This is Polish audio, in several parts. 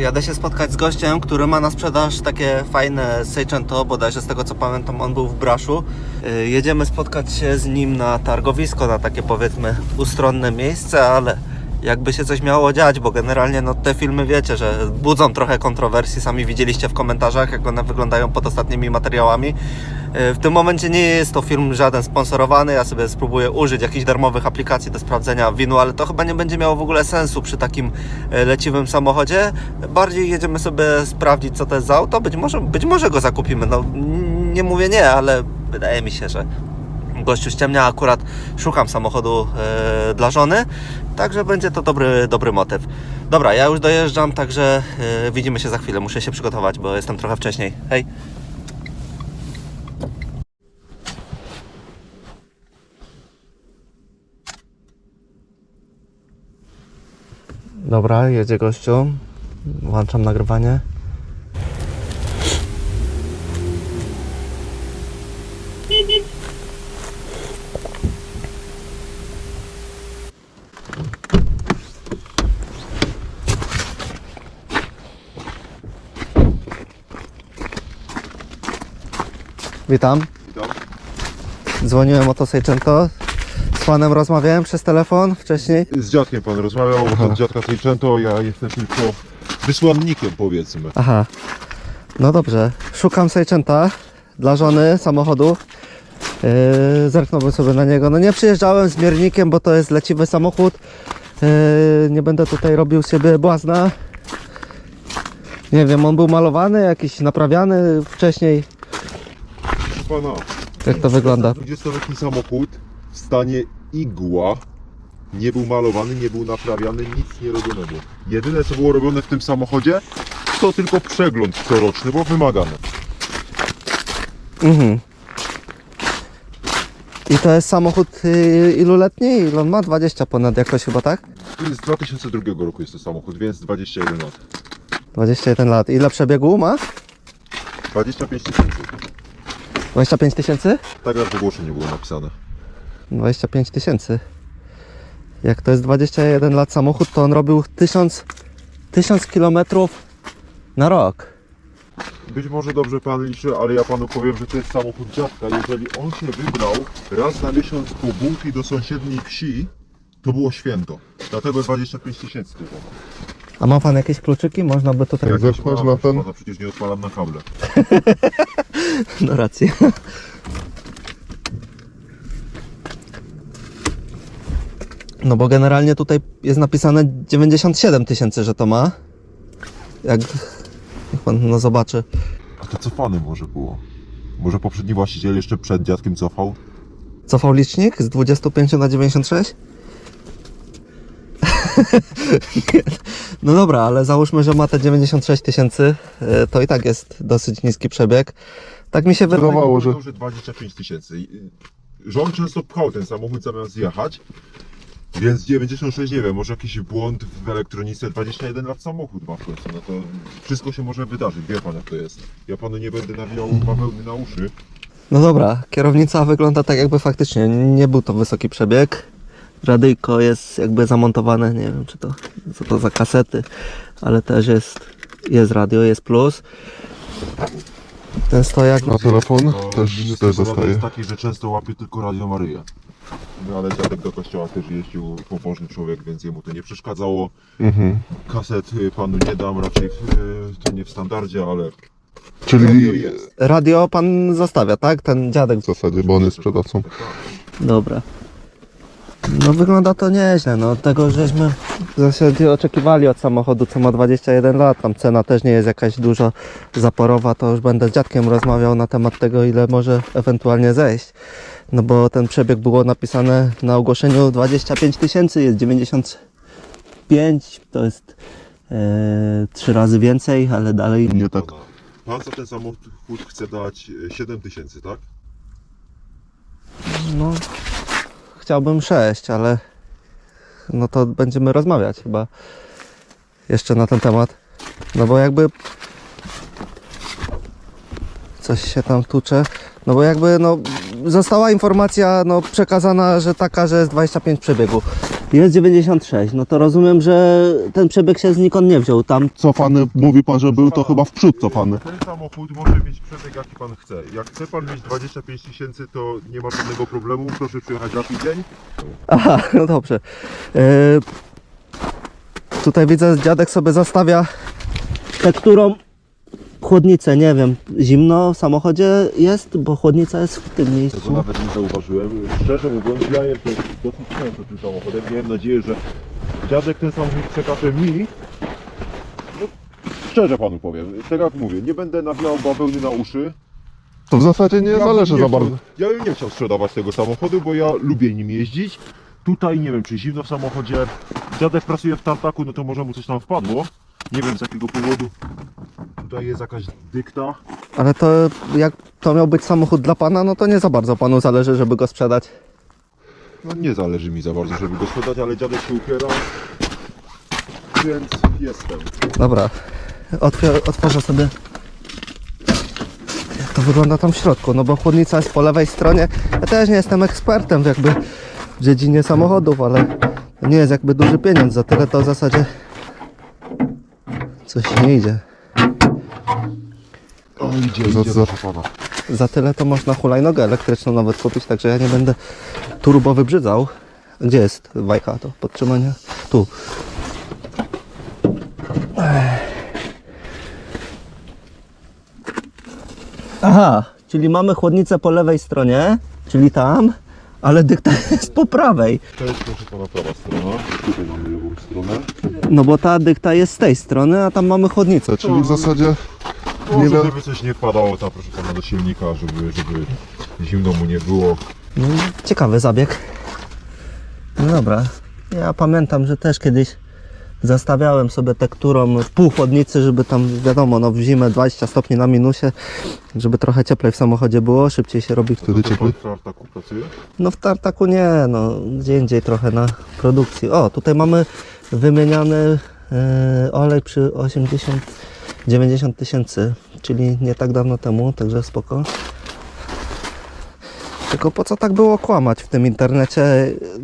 Jadę się spotkać z gościem, który ma na sprzedaż takie fajne Seicento, bodajże z tego co pamiętam on był w Braszu. Yy, Jedziemy spotkać się z nim na targowisko, na takie powiedzmy ustronne miejsce, ale jakby się coś miało dziać, bo generalnie no, te filmy wiecie, że budzą trochę kontrowersji, sami widzieliście w komentarzach, jak one wyglądają pod ostatnimi materiałami. Yy, W tym momencie nie jest to film żaden sponsorowany, ja sobie spróbuję użyć jakichś darmowych aplikacji do sprawdzenia winu, ale to chyba nie będzie miało w ogóle sensu przy takim e, leciwym samochodzie. Bardziej jedziemy sobie sprawdzić, co to jest za auto, być może, być może go zakupimy, no nie mówię nie, ale wydaje mi się, że gościu ściemnia, akurat szukam samochodu e, dla żony, także będzie to dobry, dobry motyw. Dobra, ja już dojeżdżam, także e, widzimy się za chwilę, muszę się przygotować, bo jestem trochę wcześniej. Hej! Dobra, jedzie gościu. Włączam nagrywanie. Witam. Witam. Dzwoniłem o to Seicento. Z panem rozmawiałem przez telefon wcześniej. Z dziadkiem pan rozmawiał, od dziadka Seicento, ja jestem tylko wysłannikiem powiedzmy. Aha. No dobrze. Szukam Seicenta dla żony samochodu. Yy, zerknąłbym sobie na niego. No nie przyjeżdżałem z miernikiem, bo to jest leciwy samochód. Yy, nie będę tutaj robił siebie błazna. Nie wiem, on był malowany, jakiś naprawiany wcześniej. Pana, Jak to wygląda? 20-letni samochód w stanie igła, nie był malowany, nie był naprawiany, nic nie robionego. Jedyne co było robione w tym samochodzie, to tylko przegląd coroczny, bo wymagany. Mhm. I to jest samochód yy, iluletni? Ile on ma? 20 ponad jakoś chyba, tak? Z 2002 roku jest to samochód, więc 21 lat. 21 lat. Ile przebiegu ma? 25 tysięcy. 25 tysięcy? Tak jak w ogłoszeniu było napisane. 25 tysięcy. Jak to jest 21 lat samochód, to on robił 1000, 1000 kilometrów na rok. Być może dobrze pan liczy, ale ja panu powiem, że to jest samochód dziadka. Jeżeli on się wybrał raz na miesiąc po bułki do sąsiedniej wsi, to było święto. Dlatego 25 tysięcy tylko. A ma pan jakieś kluczyki? Można by tutaj... Jak pana, na ten- pana przecież nie odpalam na kable. No racji. No bo generalnie tutaj jest napisane 97 tysięcy, że to ma. Jak... Niech pan no zobaczy. A to cofane może było. Może poprzedni właściciel jeszcze przed dziadkiem cofał? Cofał licznik z 25 na 96? No dobra, ale załóżmy, że ma te 96 tysięcy, e, to i tak jest dosyć niski przebieg. Tak mi się wydaje. Wydawało, że- że 25 tysięcy. I- Rząd często pchał ten samochód zamiast jechać. Więc 96, nie wiem, może jakiś błąd w elektronice, 21 lat samochód ma w końcu, no to wszystko się może wydarzyć, wie pan jak to jest. Ja panu nie będę nawijał bawełny na uszy. No dobra, kierownica wygląda tak jakby faktycznie nie był to wysoki przebieg. Radyjko jest jakby zamontowane, nie wiem czy to, co to za kasety, ale też jest, jest radio, jest plus. Ten stojak, A telefon też, też tego zostaje. jest taki, że często łapie tylko Radio Maryja. No ale dziadek do kościoła też jeździł, pobożny człowiek, więc jemu to nie przeszkadzało. Mhm. Kaset y, panu nie dam, raczej y, to nie w standardzie, ale radio Czyli jest. radio pan zostawia, tak? Ten dziadek w zasadzie, bo on jest sprzedawcą. Dobra. No wygląda to nieźle, no tego żeśmy w zasadzie oczekiwali od samochodu, co ma 21 lat, tam cena też nie jest jakaś dużo zaporowa, to już będę z dziadkiem rozmawiał na temat tego, ile może ewentualnie zejść. No bo ten przebieg było napisane na ogłoszeniu 25 tysięcy, jest 95, to jest e, trzy razy więcej, ale dalej Nie tak. Pan za ten samochód chce dać y, 7 tysięcy, tak? No, chciałbym 6, ale no to będziemy rozmawiać chyba jeszcze na ten temat. No bo jakby coś się tam tucze. No bo jakby no została informacja no przekazana, że taka, że jest 25 przebiegu. Jest 96, no to rozumiem, że ten przebieg się znikąd nie wziął. Tam Cofany, mówi pan, że był to chyba w przód cofany. Ten samochód może mieć przebieg jaki pan chce. Jak chce pan mieć 25 tysięcy, to nie ma żadnego problemu. Proszę przyjechać za tydzień. Aha, no dobrze. E, tutaj widzę, dziadek sobie zostawia tekturą chłodnicę, nie wiem, zimno w samochodzie jest, bo chłodnica jest w tym Tego miejscu. nawet nie zauważyłem. Szczerze mówiąc, ja jestem dosyć często tym samochodem. Miałem nadzieję, że dziadek ten samochód przekaże mi. No, szczerze panu powiem, tak jak mówię, nie będę nawijał bawełny na uszy. To w zasadzie nie bym zależy nie za chciał- bardzo. Ja bym nie chciał sprzedawać tego samochodu, bo ja lubię nim jeździć. Tutaj nie wiem, czy zimno w samochodzie. Dziadek pracuje w tartaku, no to może mu coś tam wpadło. Nie wiem z jakiego powodu. Tutaj jest jakaś dykta. Ale to jak to miał być samochód dla pana, no to nie za bardzo panu zależy, żeby go sprzedać. No nie zależy mi za bardzo, żeby go sprzedać, ale dziadek się upiera. Więc jestem. Dobra, Otwier- otworzę sobie jak to wygląda tam w środku, no bo chłodnica jest po lewej stronie. Ja też nie jestem ekspertem jakby w dziedzinie samochodów, ale to nie jest jakby duży pieniądz, za tyle to w zasadzie coś nie idzie. O, idzie, Za- idzie, za-. Za tyle to można hulajnogę elektryczną nawet kupić, także ja nie będę turbo wybrzydzał. Gdzie jest wajcha to podtrzymania? Tu. Aha, czyli mamy chłodnicę po lewej stronie, czyli tam, ale dykta jest po prawej. To jest proszę pana prawa strona. Tutaj mamy lewą stronę. No bo ta dykta jest z tej strony, a tam mamy chłodnicę. Czyli w zasadzie Może, Nie wiem. żeby coś nie wpadało tam proszę pana do silnika, żeby, żeby zimno mu nie było. No, ciekawy zabieg. No dobra. Ja pamiętam, że też kiedyś zastawiałem sobie tekturą w pół chłodnicy, żeby tam, wiadomo, no w zimę 20 stopni na minusie, żeby trochę cieplej w samochodzie było, szybciej się robi. wtedy cieplej. w tartaku pracuje? No w tartaku nie, no gdzie indziej trochę na produkcji. O, tutaj mamy wymieniany e, olej przy 80, 90 tysięcy, czyli nie tak dawno temu, także spoko. Tylko po co tak było kłamać w tym internecie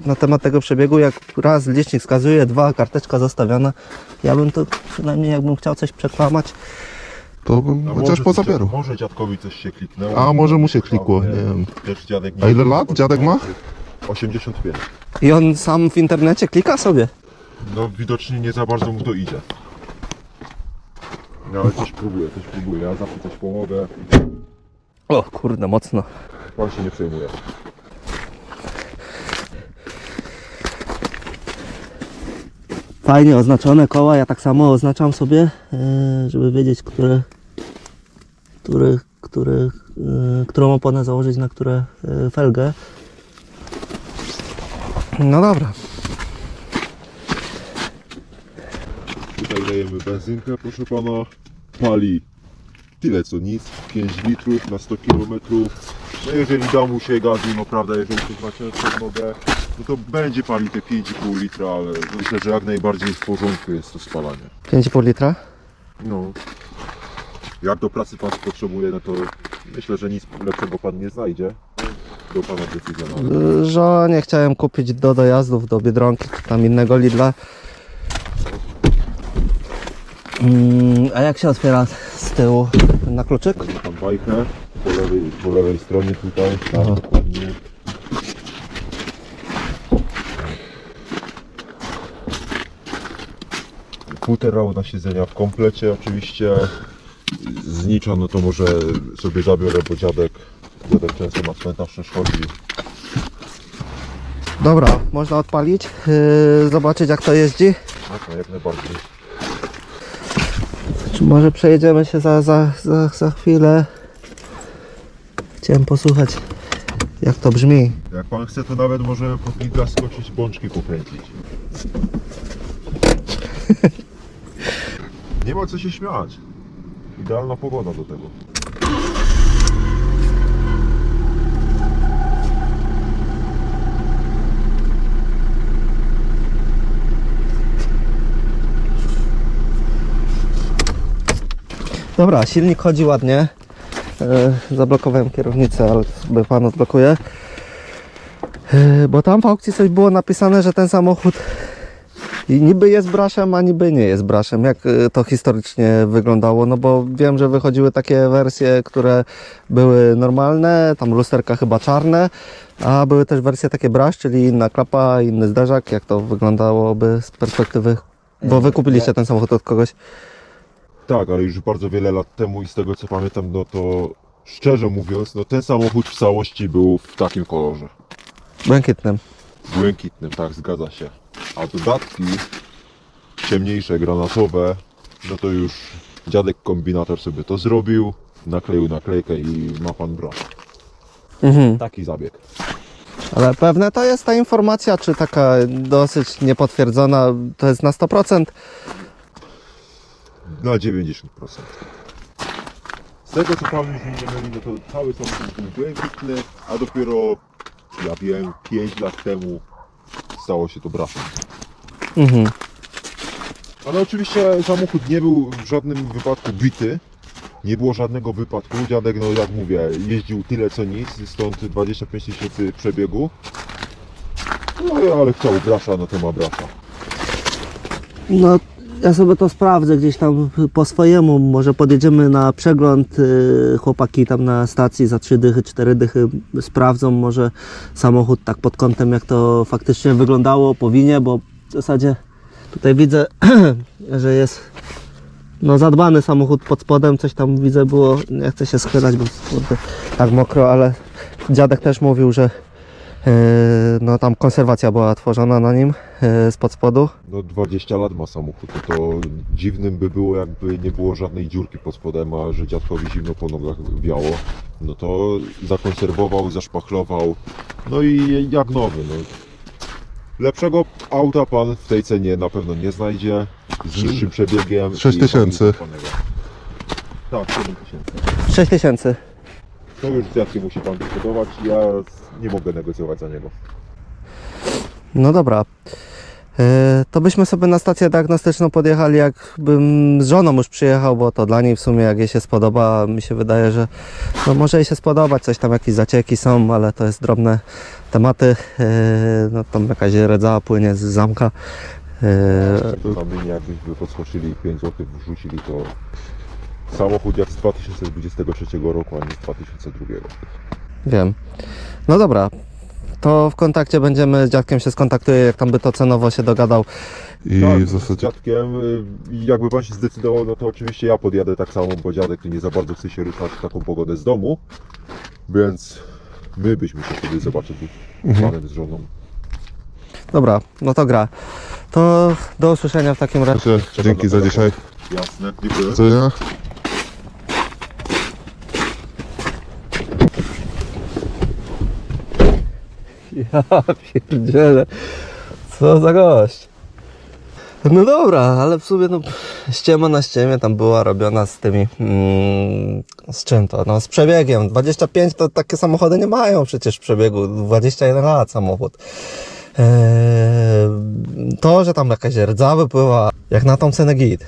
na temat tego przebiegu, jak raz licznik wskazuje, dwa karteczka zostawiona. Ja bym to przynajmniej jakbym chciał coś przekłamać. To bym A chociaż może pozabierał. coś- Może dziadkowi coś się kliknęło. A może mu się klikło, nie wiem. Też dziadek A ile lat dziadek ma? 85. I on sam w internecie klika sobie. No widocznie nie za bardzo mu to idzie. No ale coś próbuję, coś próbuję. Ja zawsze coś pomogę. O kurde, mocno. Pan się nie przejmuje. Fajnie oznaczone koła, ja tak samo oznaczam sobie, e, żeby wiedzieć, które, które, które, e, którą oponę założyć na które e, felgę. No dobra. Tutaj dajemy benzynkę, proszę pana. Pali tyle co nic, 5 litrów na 100 km. No jeżeli da mu się gazu, no prawda, jeżeli ktoś ma ciężką nogę, no to będzie palić te 5,5 litra, ale myślę, że jak najbardziej w porządku jest to spalanie. 5,5 litra. No. Jak do pracy pan potrzebuje, no to myślę, że nic lepszego pan nie znajdzie. Do pana decyzja. No. ale- E, Żonie chciałem kupić do dojazdów do Biedronki, czy tam innego Lidla. Mm, a jak się otwiera z tyłu na kluczyk? Tam bajkę po lewej, po lewej stronie tutaj, tak, dokładnie. Futerał na siedzenia w komplecie oczywiście. Znicza, no to może sobie zabiorę, bo dziadek, dziadek często na cmentarz też chodzi. Dobra, można odpalić, yy, zobaczyć jak to jeździ. No, jak najbardziej. Czy może przejedziemy się za, za, za, za chwilę? Chciałem posłuchać, jak to brzmi. Jak pan chce, to nawet może pod giga skoczyć, bączki pokręcić. Nie ma co się śmiać. Idealna pogoda do tego. Dobra, silnik chodzi ładnie. Yy, zablokowałem kierownicę, ale sobie pan odblokuje. Yy, Bo tam w aukcji coś było napisane, że ten samochód niby jest braszem, a niby nie jest braszem. Jak y, to historycznie wyglądało? No bo wiem, że wychodziły takie wersje, które były normalne, tam lusterka chyba czarne, a były też wersje takie brasz, czyli inna klapa, inny zderzak. Jak to wyglądałoby z perspektywy? Bo wy kupiliście ten samochód od kogoś. Tak, ale już bardzo wiele lat temu i z tego co pamiętam, no to szczerze mówiąc, no ten samochód w całości był w takim kolorze. Błękitnym. Błękitnym, tak, zgadza się. A dodatki ciemniejsze, granatowe, no to już dziadek kombinator sobie to zrobił, nakleił naklejkę i ma pan brak. Mhm. Taki zabieg. Ale pewne to jest ta informacja, czy taka dosyć niepotwierdzona, to jest na 100%? Na 90%. Z tego co pamiętam, nie myli, no to cały samochód był błękitny, a dopiero, ja wiem, 5 lat temu stało się to braszem. Mhm. Ale oczywiście samochód nie był w żadnym wypadku bity. Nie było żadnego wypadku. Dziadek, no jak mówię, jeździł tyle co nic, stąd 25 tysięcy przebiegu. No ale chciał brasza, no to ma brasza. No, ja sobie to sprawdzę gdzieś tam po swojemu. Może podjedziemy na przegląd. y, Chłopaki tam na stacji za 3 dychy, 4 dychy sprawdzą może samochód tak pod kątem, jak to faktycznie wyglądało po winie, bo w zasadzie tutaj widzę, że jest no zadbany samochód pod spodem. Coś tam widzę było, nie chcę się schylać, bo tak mokro, ale dziadek też mówił, że no tam konserwacja była tworzona na nim y, spod spodu. No 20 lat ma samochód, no to dziwnym by było jakby nie było żadnej dziurki pod spodem, a że dziadkowi zimno po nogach wiało. No to zakonserwował, zaszpachlował, no i jak nowy. No. Lepszego auta pan w tej cenie na pewno nie znajdzie. Z niższym przebiegiem. Sześć i tysięcy. zamontowanego. Tak, 7 tysięcy. 6 tysięcy. To już dziadki musi pan decydować. Ja nie mogę negocjować za niego. No dobra. E, To byśmy sobie na stację diagnostyczną podjechali, jakbym z żoną już przyjechał, bo to dla niej w sumie jak jej się spodoba, mi się wydaje, że no może jej się spodobać, coś tam jakieś zacieki są, ale to jest drobne tematy. E, No tam jakaś rdza płynie z zamka. E, na mnie jakbyśmy podskoczyli i 5 zł wrzucili, to samochód jak z 2023 roku, a nie z 2002. Wiem. No dobra. To w kontakcie będziemy z dziadkiem się skontaktuje, jak tam by to cenowo się dogadał. I tak, w z zasadzie dziadkiem, y, jakby pan się zdecydował, no to oczywiście ja podjadę tak samo, bo dziadek nie za bardzo chce się ruszać w taką pogodę z domu, więc my byśmy się wtedy zobaczyli z panem, z żoną. Dobra, no to gra. To do usłyszenia w takim razie. Dzięki za dzisiaj. Jasne, dziękuję. Co ja? Ja pierdzielę. Co za gość. No dobra, ale w sumie no, ściema na ściemie tam była robiona z tymi, mm, z czym to, no z przebiegiem. 25 to takie samochody nie mają przecież przebiegu, 21 lat samochód. Eee, to, że tam jakaś rdza wypływa, jak na tą cenę git.